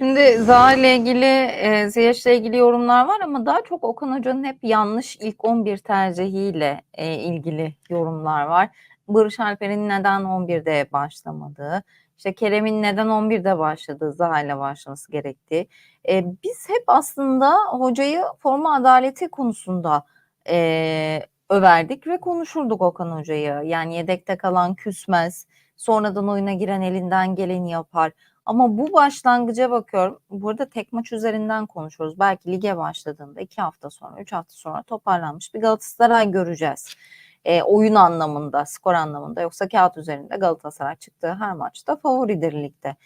Şimdi Zaha ile ilgili, eee, Ziyech ile ilgili yorumlar var ama daha çok Okan Hoca'nın hep yanlış ilk 11 tercihiyle, eee, ilgili yorumlar var. Barış Alper'in neden 11'de başlamadığı, işte Kerem'in neden 11'de başladığı, Zaha ile başlaması gerektiği. Eee, biz hep aslında hocayı forma adaleti konusunda, eee, överdik ve konuşurduk Okan Hoca'yı. Yani yedekte kalan küsmez, sonradan oyuna giren elinden geleni yapar. Ama bu başlangıca bakıyorum. Bu arada tek maç üzerinden konuşuyoruz. Belki lige başladığında 2 hafta sonra, 3 hafta sonra toparlanmış bir Galatasaray göreceğiz. Eee, oyun anlamında, skor anlamında. Yoksa kağıt üzerinde Galatasaray çıktığı her maçta favoridir ligde.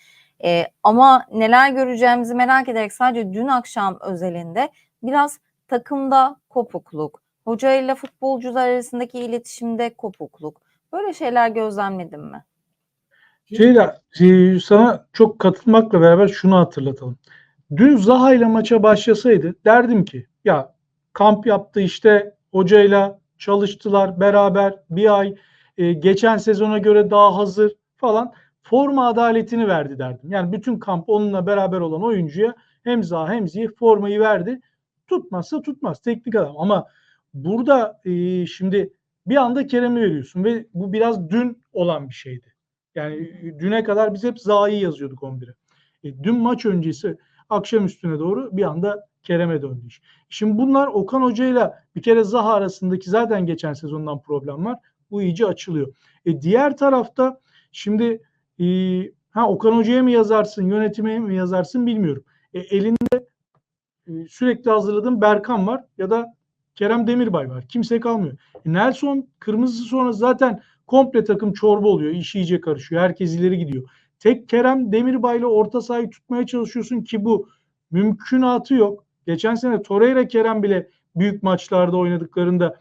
Eee, ama neler göreceğimizi merak ederek sadece dün akşam özelinde biraz takımda kopukluk, hoca ile futbolcular arasındaki iletişimde kopukluk, böyle şeyler gözlemledin mi? Ceyda, eee, sana çok katılmakla beraber şunu hatırlatalım. Dün Zaha ile maça başlasaydı derdim ki ya kamp yaptı işte hocayla çalıştılar beraber bir ay eee, geçen sezona göre daha hazır falan forma adaletini verdi derdim. Yani bütün kamp onunla beraber olan oyuncuya hem Zaha hem Ziyech formayı verdi. Tutmazsa tutmaz teknik adam ama burada eee, şimdi bir anda Kerem'i veriyorsun ve bu biraz dün olan bir şeydi. Yani düne kadar biz hep Zaha'yı yazıyorduk 11'e. E, dün maç öncesi akşam üstüne doğru bir anda Kerem'e döndü iş. Şimdi bunlar Okan Hoca ile bir kere Zaha arasındaki zaten geçen sezondan problem var. Bu iyice açılıyor. E, diğer tarafta şimdi e, ha Okan Hoca'ya mı yazarsın, yönetime mi yazarsın bilmiyorum. E, elinde e, sürekli hazırladığım Berkan var ya da Kerem Demirbay var. Kimse kalmıyor. E, Nelson kırmızı sonra zaten komple takım çorba oluyor. İş iyice karışıyor. Herkes ileri gidiyor. Tek Kerem Demirbay'la orta sahayı tutmaya çalışıyorsun ki bu mümkünatı yok. Geçen sene Torreira Kerem bile büyük maçlarda oynadıklarında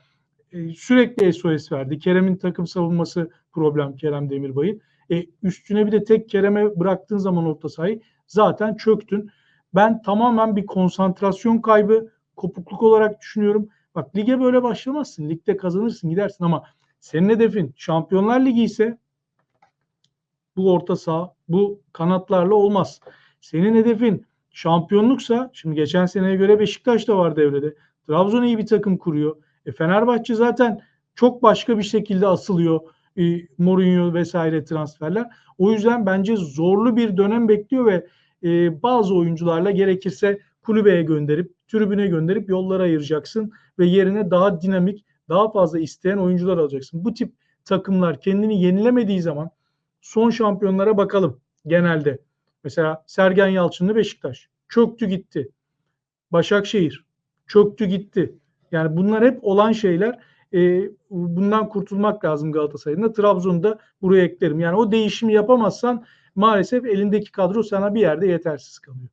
e, sürekli SOS verdi. Kerem'in takım savunması problem Kerem Demirbay'ı. E, üstüne bir de tek Kerem'e bıraktığın zaman orta sahayı zaten çöktün. Ben tamamen bir konsantrasyon kaybı, kopukluk olarak düşünüyorum. Bak lige böyle başlamazsın. Ligde kazanırsın gidersin ama senin hedefin Şampiyonlar Ligi ise bu orta saha, bu kanatlarla olmaz. Senin hedefin şampiyonluksa, şimdi geçen seneye göre Beşiktaş da var devrede. Trabzon iyi bir takım kuruyor. E Fenerbahçe zaten çok başka bir şekilde asılıyor. E, Mourinho vesaire transferler. O yüzden bence zorlu bir dönem bekliyor ve e, bazı oyuncularla gerekirse kulübeye gönderip, tribüne gönderip yollara ayıracaksın ve yerine daha dinamik, daha fazla isteyen oyuncular alacaksın. Bu tip takımlar kendini yenilemediği zaman son şampiyonlara bakalım genelde. Mesela Sergen Yalçınlı Beşiktaş çöktü gitti. Başakşehir çöktü gitti. Yani bunlar hep olan şeyler. E, bundan kurtulmak lazım Galatasaray'ın da. Trabzon'da buraya eklerim. Yani o değişimi yapamazsan maalesef elindeki kadro sana bir yerde yetersiz kalıyor.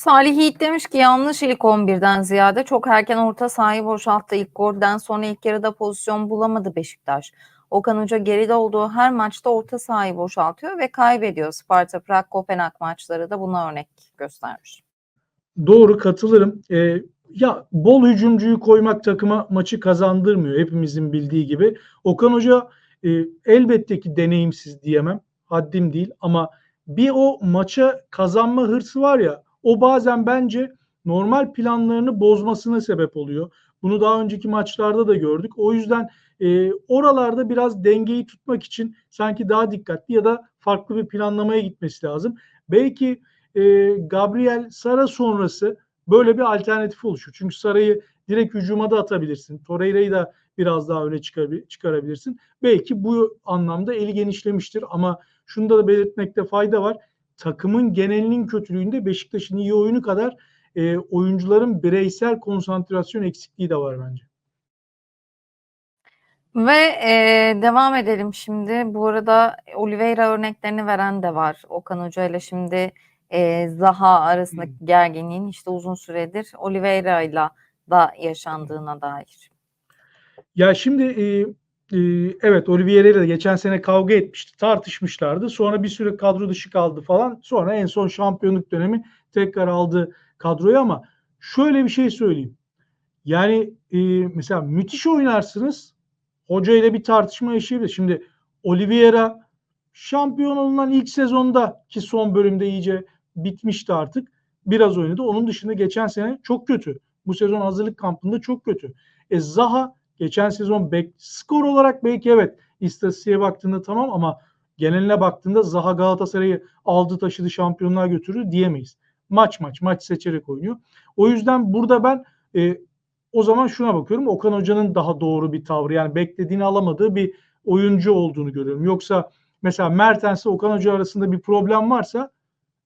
Salih Yiğit demiş ki yanlış ilk 11'den ziyade çok erken orta sahayı boşalttı. İlk golden sonra ilk yarıda pozisyon bulamadı Beşiktaş. Okan Hoca geride olduğu her maçta orta sahayı boşaltıyor ve kaybediyor. Sparta Prag Kopenhag maçları da buna örnek göstermiş. Doğru katılırım. Ee, ya bol hücumcuyu koymak takıma maçı kazandırmıyor hepimizin bildiği gibi. Okan Hoca e, elbette ki deneyimsiz diyemem. Haddim değil ama bir o maça kazanma hırsı var ya o bazen bence normal planlarını bozmasına sebep oluyor. Bunu daha önceki maçlarda da gördük. O yüzden e, oralarda biraz dengeyi tutmak için sanki daha dikkatli ya da farklı bir planlamaya gitmesi lazım. Belki e, Gabriel Sara sonrası böyle bir alternatif oluşur. Çünkü Sara'yı direkt hücuma da atabilirsin. Torreira'yı da biraz daha öne çıkarabilirsin. Belki bu anlamda eli genişlemiştir ama şunu da belirtmekte fayda var. Takımın genelinin kötülüğünde Beşiktaş'ın iyi oyunu kadar e, oyuncuların bireysel konsantrasyon eksikliği de var bence. Ve e, devam edelim şimdi. Bu arada Oliveira örneklerini veren de var. Okan Hoca ile şimdi e, Zaha arasındaki gerginliğin işte uzun süredir Oliveira ile da yaşandığına dair. Ya şimdi e, e, evet Oliveira ile geçen sene kavga etmişti, tartışmışlardı. Sonra bir süre kadro dışı kaldı falan. Sonra en son şampiyonluk dönemi tekrar aldı kadroyu ama şöyle bir şey söyleyeyim. Yani e, mesela müthiş oynarsınız. Hoca ile bir tartışma yaşayabilir. Şimdi Oliveira şampiyon olunan ilk sezonda ki son bölümde iyice bitmişti artık. Biraz oynadı. Onun dışında geçen sene çok kötü. Bu sezon hazırlık kampında çok kötü. E Zaha geçen sezon bek, skor olarak belki evet istatistiğe baktığında tamam ama geneline baktığında Zaha Galatasaray'ı aldı taşıdı şampiyonluğa götürür diyemeyiz. Maç maç maç seçerek oynuyor. O yüzden burada ben e, o zaman şuna bakıyorum. Okan Hoca'nın daha doğru bir tavrı yani beklediğini alamadığı bir oyuncu olduğunu görüyorum. Yoksa mesela Mertens'le Okan Hoca arasında bir problem varsa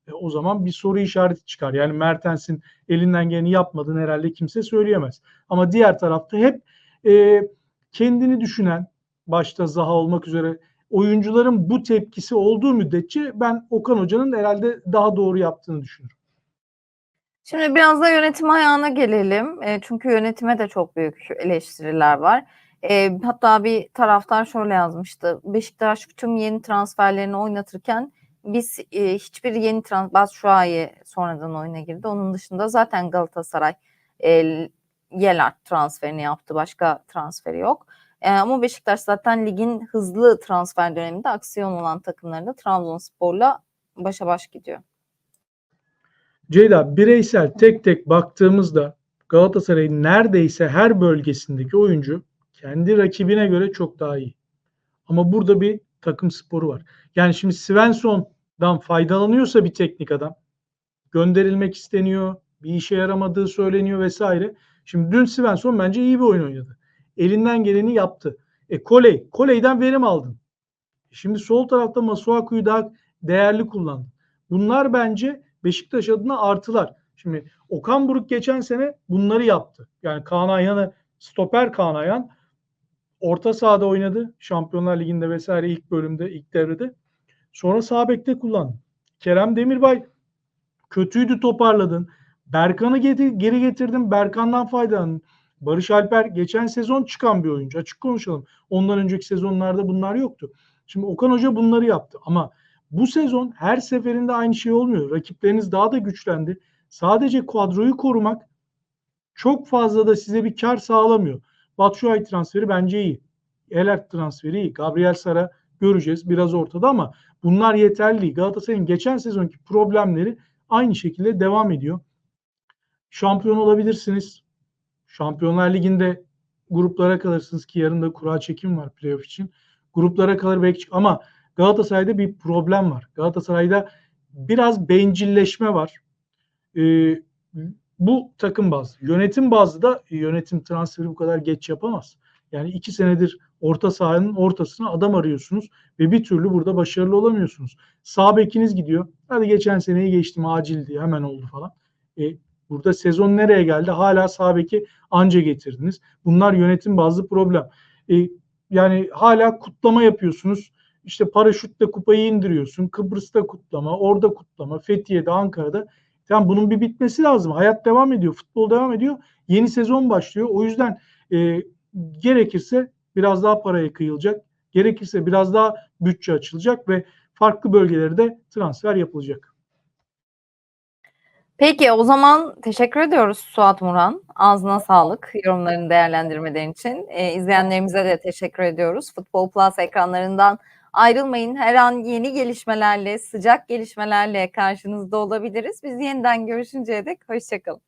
e, o zaman bir soru işareti çıkar. Yani Mertens'in elinden geleni yapmadığını herhalde kimse söyleyemez. Ama diğer tarafta hep e, kendini düşünen başta Zaha olmak üzere oyuncuların bu tepkisi olduğu müddetçe ben Okan Hoca'nın herhalde daha doğru yaptığını düşünüyorum. Şimdi biraz da yönetim ayağına gelelim. E, çünkü yönetime de çok büyük eleştiriler var. E, hatta bir taraftar şöyle yazmıştı. Beşiktaş tüm yeni transferlerini oynatırken biz e, hiçbir yeni transfer, Batshuayi sonradan oyuna girdi. Onun dışında zaten Galatasaray e, Yelart transferini yaptı. Başka transferi yok. E, ama Beşiktaş zaten ligin hızlı transfer döneminde aksiyon olan takımlarında Trabzonspor'la başa baş gidiyor. Ceyda bireysel tek tek baktığımızda Galatasaray'ın neredeyse her bölgesindeki oyuncu kendi rakibine göre çok daha iyi. Ama burada bir takım sporu var. Yani şimdi Svensson'dan faydalanıyorsa bir teknik adam gönderilmek isteniyor, bir işe yaramadığı söyleniyor vesaire. Şimdi dün Svensson bence iyi bir oyun oynadı. Elinden geleni yaptı. E Koley, Koley'den verim aldın. Şimdi sol tarafta Masuaku'yu daha değerli kullandın. Bunlar bence Beşiktaş adına artılar. Şimdi Okan Buruk geçen sene bunları yaptı. Yani Kaan Ayhan'ı stoper Kaan Ayhan orta sahada oynadı. Şampiyonlar Ligi'nde vesaire ilk bölümde, ilk devrede. Sonra sağ bekte kullandı. Kerem Demirbay kötüydü toparladın. Berkan'ı geri getirdin. Berkan'dan faydalandın. Barış Alper geçen sezon çıkan bir oyuncu. Açık konuşalım. Ondan önceki sezonlarda bunlar yoktu. Şimdi Okan Hoca bunları yaptı ama bu sezon her seferinde aynı şey olmuyor. Rakipleriniz daha da güçlendi. Sadece kadroyu korumak çok fazla da size bir kar sağlamıyor. Batshuayi transferi bence iyi. Elert transferi iyi. Gabriel Sara göreceğiz. Biraz ortada ama bunlar yeterli. Galatasaray'ın geçen sezonki problemleri aynı şekilde devam ediyor. Şampiyon olabilirsiniz. Şampiyonlar Ligi'nde gruplara kalırsınız ki yarın da kura çekim var playoff için. Gruplara kalır belki ama Galatasaray'da bir problem var. Galatasaray'da biraz bencilleşme var. Ee, bu takım bazlı. Yönetim bazlı da yönetim transferi bu kadar geç yapamaz. Yani iki senedir orta sahanın ortasına adam arıyorsunuz ve bir türlü burada başarılı olamıyorsunuz. Sağ bekiniz gidiyor. Hadi geçen seneyi geçtim acil diye hemen oldu falan. E, burada sezon nereye geldi? Hala sağ beki anca getirdiniz. Bunlar yönetim bazlı problem. E, yani hala kutlama yapıyorsunuz. İşte paraşütle kupayı indiriyorsun. Kıbrıs'ta kutlama, orada kutlama, Fethiye'de, Ankara'da. Yani bunun bir bitmesi lazım. Hayat devam ediyor, futbol devam ediyor. Yeni sezon başlıyor. O yüzden e, gerekirse biraz daha paraya kıyılacak. Gerekirse biraz daha bütçe açılacak ve farklı bölgelerde transfer yapılacak. Peki o zaman teşekkür ediyoruz Suat Muran. Ağzına sağlık yorumlarını değerlendirmelerin için. E, izleyenlerimize de teşekkür ediyoruz. Futbol Plus ekranlarından ayrılmayın. Her an yeni gelişmelerle, sıcak gelişmelerle karşınızda olabiliriz. Biz yeniden görüşünceye dek hoşçakalın.